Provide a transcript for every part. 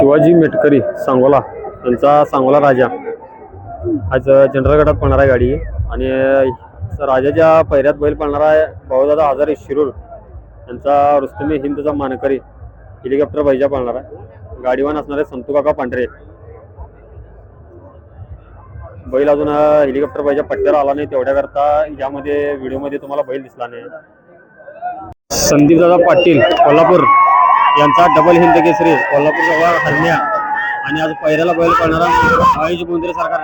शिवाजी मेटकरी सांगोला यांचा सांगोला राजा. आज जनरल गटात पळणार आहे गाडी. आणि राजाच्या पहिऱ्यात बैल पळणार आहे भाऊदादा हजारे शिरूर. यांचा रुस्तमी हिंदचा मानकरी हेलिकॉप्टर बैजा पळणार आहे. गाडीवान असणारे संतू काका पांढरे. बैल अजून हेलिकॉप्टर बैजा पट्ट्यावर आला नाही तेवढ्याकरता यामध्ये व्हिडिओमध्ये तुम्हाला बैल दिसला नाही. संदीपदादा पाटील कोल्हापूर. यांचा डबल हिंद केसरी कोल्हापूर जवळ हरण्या आणि आज पहिल्याला बैल करणारा आयुष बोंद्रे सरकार.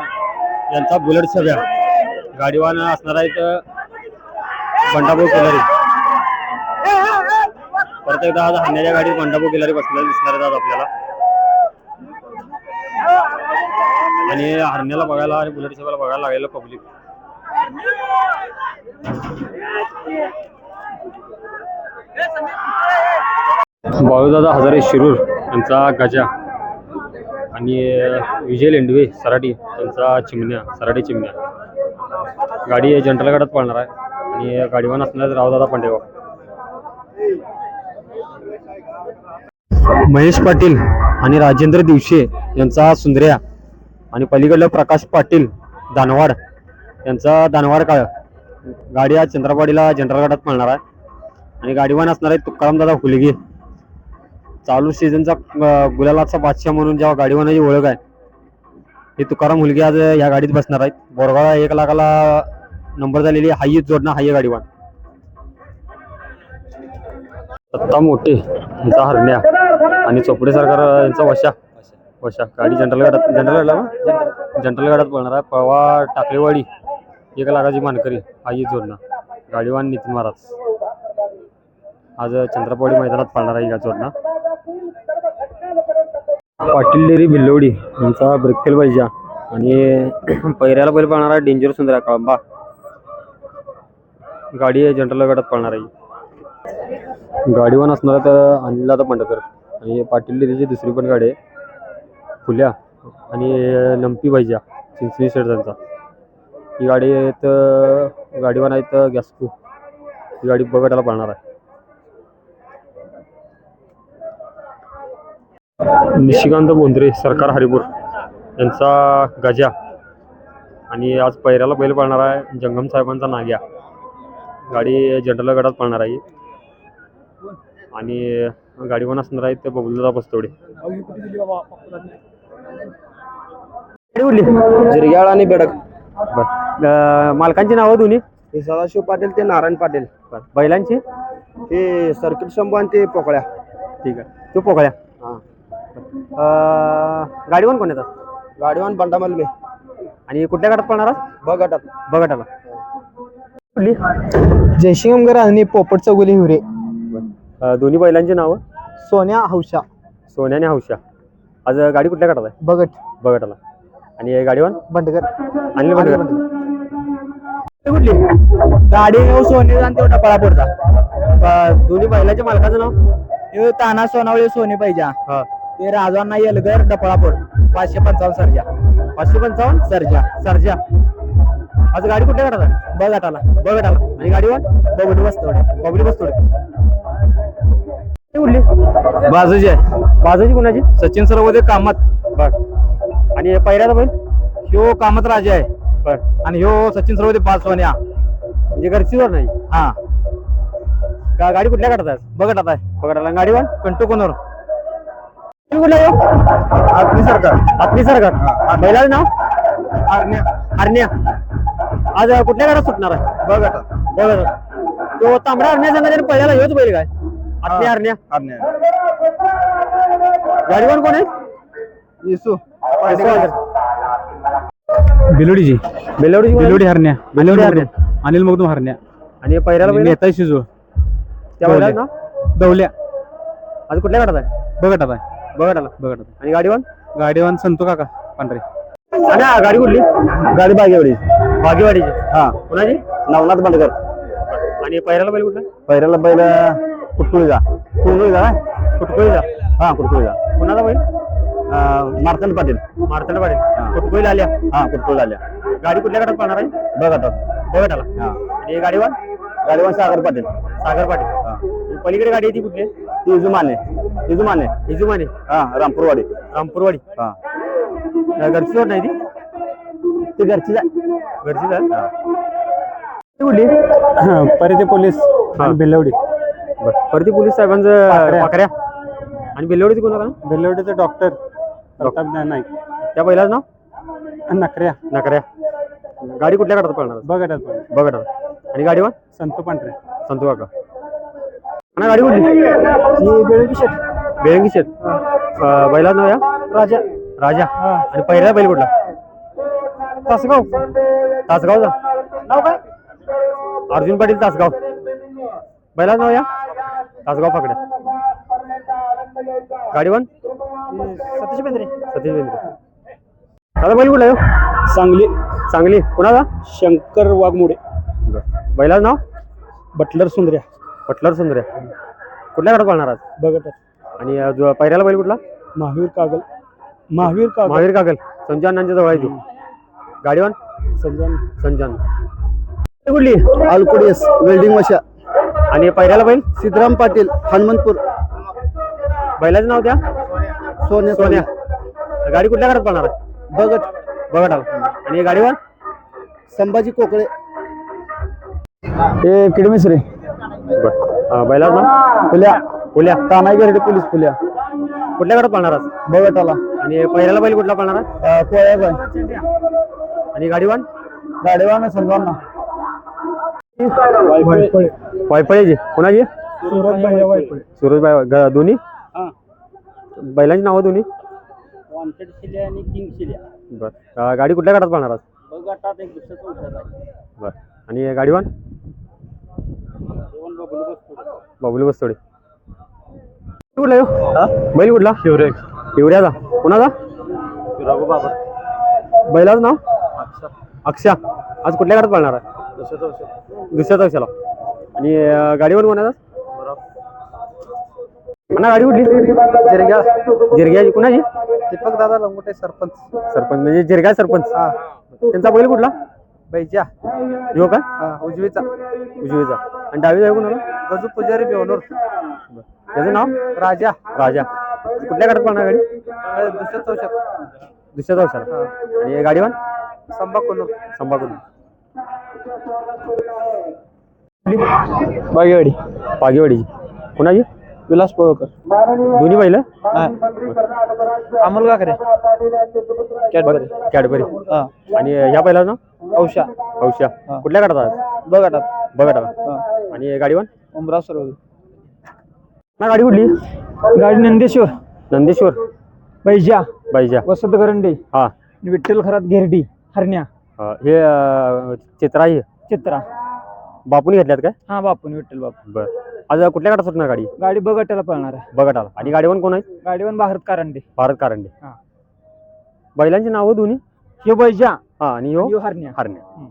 यांचा बुलेट सभ्या. गाडीवान असणार आहेत बंडाभाऊ केलारी. परत एकदा आज हरण्याच्या गाडीत बंडाभाऊ केलारी बसलेला दिसणार आहेत आज आपल्याला. आणि हरण्याला बघायला आणि बुलेट सभ्याला बघायला लागलेलं पब्लिक बाळूदादा हजारे शिरूर यांचा गजा आणि विजय लेंडवे सराटी यांचा चिमण्या सराटी चिमण्या. गाडी जनरल गाडात पळणार आहे आणि गाडीवान असणार रावदादा पांडेवा. महेश पाटील आणि राजेंद्र दिवशे यांचा सुंदर्या आणि पलीकडलं प्रकाश पाटील दानवाड यांचा दानवाड काळ. गाडी आज चंद्रपाडीला जनरल गाडात पळणार आहे. आणि गाडीवान असणार आहे तुकारामदादा हुलगे चालू सीझनचा गुलालाचा बादशाह म्हणून जेव्हा गाडीवानाची ओळख आहे हे तुकाराम मुलगी आज या गाडीत बसणार आहेत. बोरगाव एक लाखाला नंबर झालेली हाय जोडणं हाय गाडीवान दत्ता मोठे यांचा हरण्या आणि चोपडे सरकार यांचा वशा. वशा. गाडी जनरल गाडात जनरल गाडला जनरल गाडात पळणार आहे. पवा टाकलेवाडी एक लाखाची मानकरी हाय जोडणं. गाडीवान नितीन महाराज. आज चंद्रपवाडी मैदानात पळणार आहे या जोडणं. पाटील डेरी भिल्लवडी यांचा ब्रेकफेल पाहिजे. आणि पैऱ्याला पहिले पाहणार आहे डेंजर सुंदर कळंबा. गाडी आहे जनरल गटात पळणार आहे. गाडीवान असणार तर अनिल आता पंढरकर आणि पाटील डेरीची दुसरी पण गाडी आहे. फुल्या. आणि नंपी पाहिजे. चिंचणी शेड त्यांचा. ही गाडी आहेत गाडीवान आहेत गॅस्को. ही गाडी बघटायला पळणार आहे. निशिकांत बोंद्रे सरकार हरिपूर यांचा गजा. आणि आज पैऱ्याला बैल पळणार आहे जंगम साहेबांचा नाग्या. गाडी जनरल गटात पळणार आहे आणि गाडीवान असणार आहेत ते गाडी उडली जिरग्याळ आणि बेडक. बरं. मालकांची नावं दोन्ही? हे सदाशिव पाटील ते नारायण पाटील. बैलांची? हे सर्किट शंभू आणि ते पोकळ्या. ठीक आहे. तो पोकळ्या. हा. अं, गाडीवान कोण येतात? गाडीवान बंडा मलमे आणि कुठल्या गटात पळणार बघटात बघटाला कुठली जयसिंगमगर आणि पोपट चौगुली हिवरे. अं, दोन्ही बैलांची नावं? सोन्या हौशा सोन्या आणि हौशा आज गाडी कुठल्या गटात आहे? बगट बघटाला आणि गाडीवान? बंडगर. अनिल बंडकर कुठली गाडी येऊ सोने आणि तेवढा पळापूरचा अं, दोन्ही बैलाच्या मालकाचं नाव? ताना सोनावळे सोने पाहिजे हा. ते राजवांना येलगर डपळापूर पाचशे पंचावन्न सर्जा. पाचशे पंचावन्न सर्जा. सरजा. आज गाडी कुठल्या गटात आहे? बघटाला बघटाला आणि गाडीवान बबडी वस्तवडे बबली बसतोडे. कुठली बाजूची आहे. बाजूची कुणाची? सचिन सरवदे कामात. बर. आणि पहिल्याचा बैल? ह्यो कामत राजा आहे. बर. आणि ह्यो सचिन सरवदे पाच सोन्या म्हणजे घरचीवर नाही? हा. का गाडी कुठल्या आहे? बघत आता बघटाला आणि गाडीवान कंटू कोणवर कुठला येऊ आपली सरकार. आपली सरकार. बैलाचं नाव? हरण्या आज कुठल्या गाडात सुटणार आहे? बघत बघा तो तांबडा हरण्या सांगा पहिल्याला हेच बैल काय? आपली हरण्या गाडीवान कोण आहे? येसू. कोण आहे? बिलोडी हरण्या. बिलोडी अनिल हरण्या. मगदूम अनिल मगदूम हरण्या. आणि पहिल्याला बैल? नेता शिजू त्या बैलाचं नाव? दौल्या. आज कुठल्या गाडात आहे? बघत आता बघटाला बघत आणि गाडीवान? गाडीवान संतो काका पांढरे. आणि हा, गाडी कुठली? गाडी बागेवडी. बागेवाडीची. हा. कोणाची? नवनाथ बंडकर आणि पहिल्याला बैल कुठला? पहिल्याला बैल कुटकुळीचा. कुरकुळीचा कुटकुळीचा. हा कुटकुळीचा. कोणाचा बैल? मार्तंड पाटील. मारतंड पाटील. कुटकुळीला आल्या? हा कुटकुळी आल्या. गाडी कुठल्या गाडात पाहणार आहे? बघत बघटाला हा. आणि गाडीवान? गाडीवान सागर पाटील. सागर पाटील. हा. पलीकडे गाडी आहे ती कुठली आहे? इजुमाने इजुमाने इजुमाने हा रामपूरवाडी. रामपूरवाडी. हा. अं, घरची जोड नाही ती? ती घरची आहे. घरचीच आहे? ती कुठली परिते पोलीस हा. आणि बिलवडी बरं. परती पोलीस साहेबांचं पाकऱ्या. आणि बेल्लेवडीचं कोणा का बिलवडीचे डॉक्टर प्रताप नाईक. त्या पहिलाच नाव? आणि नकऱ्या. नकऱ्या. गाडी कुठल्या काढतात पळणार? बघत पण बघा आणि गाडीवर? संतू पांढरे. संतू काका. आणि गाडी कुठली? बेळगी शेट बेळंगी अं, बैलाच नाव या? राजा. राजा. आणि पहिला बैल कुठला? तासगाव. तासगावचा? नाव काय? अर्जुन पाटील तासगाव. बैलाच नाव या? तासगाव पकड्या गाडीवर सतीश बेंद्रे. सतीश बेंद्रे. दादा बैल कुठला हो? सांगली. चांगली कुणाचा? शंकर वाघमोडे. बैलाच नाव? बटलर सुंदर्या. पटलर सुंदरे. कुठल्या गाडात पाळणार आज? बघत आणि अं, जो पहिल्याला बैल कुठला? महावीर कागल. महावीर कागल. महावीर कागल. संजय अण्णांच्या जवळ आहे तू. गाडीवान? संजय संजय कुठली? अलकुडीस वेल्डिंग मशा. आणि पहिल्याला बैल? सिद्धराम पाटील हनुमंतपूर. बैलाचं नाव त्या? सोन्या सोन्या. गाडी कुठल्या गाडात पाळणार आहे? बगट बघा आला आणि गाडीवर संभाजी कोकळे. हे किडमिसरे बरं. बैलाचं नाव? पुल्या पुल्या तानाई गिरडे पोलीस पुल्या कुठल्या गाडात पाळणार आज? बघटाला आणि पहिल्याला बैल कुठला पाळणार आहे कोळ्याबाई आणि गाडीवान? गाडीवान संगवाना वायफळ्याची कोणाची? सुरत भाई वायपळे सुरजबाई ग- दोन्ही? बैलांची नावं दोन्ही? वॉन्टेड शिल्या आणि किंग शिल्या. बरं. गाडी कुठल्या गाडात पाळणार आज? एक आहे. बरं. आणि गाडीवान? बाबुली बसतोडे. कुठला ह्यो? बैल कुठला? शिवरे. शिवऱ्याचा. कुणाचा? रघु बाबा बैलाचं नाव? अक्षा. आज कुठल्या गाडात पाळणार आहे? दुसऱ्याच वर्षाला. आणि अं, गाडीवर कोणाचा म्हणा गाडी कुठली? जिरग्या. जिरग्याची कुणाची? दीपक दादा लंगोटे सरपंच. सरपंच. म्हणजे जिरगा सरपंच. त्यांचा बैल कुठला? बैजा। यो का? हा, उजवीचा. उजवीचा. आणि डावी जाऊ कुणाला गजू पुजारी बेवनूर. त्याचं नाव? राजा. राजा. कुठल्या गाडात पाळणार गाडी? दुसऱ्या चौशात. दुसऱ्याच वर्षाला आणि गाडीवर संभा कोनूर संभाकून बागेवाडी. पागेवाडीची कुणाची? विलास पळकर दोन्ही बैल? अमोल काकरे. कॅडबरी. कॅडबरी. हा. आणि ह्या पहिला ना औषा. औषा. कुठल्या गाडात आज? बघा टाका आणि गाडीवर? उमरा सरोवर ना गाडी कुठली? गाडी नंदेश्वर. नंदेश्वर. बैजा. बाईजा वसंत करंडे. हा. विठ्ठल खरात घेरडी. हरण्या. हा. हे अं, चित्रा आहे चित्रा. बापून घेतल्यात काय? हा बापून विठ्ठल बापू बर. आज कुठल्या गाडात सुटणार गाडी? गाडी बघटाला पळणार. आहे बघा टाका आणि गाडीवर कोण आहे? गाडीवर भारत कारंडे. भारत कारंडे. हा. बैलांची नावं दोन्ही? ह्यो बैजा. हा आणि ह्यो? हरण्या. हरण्या.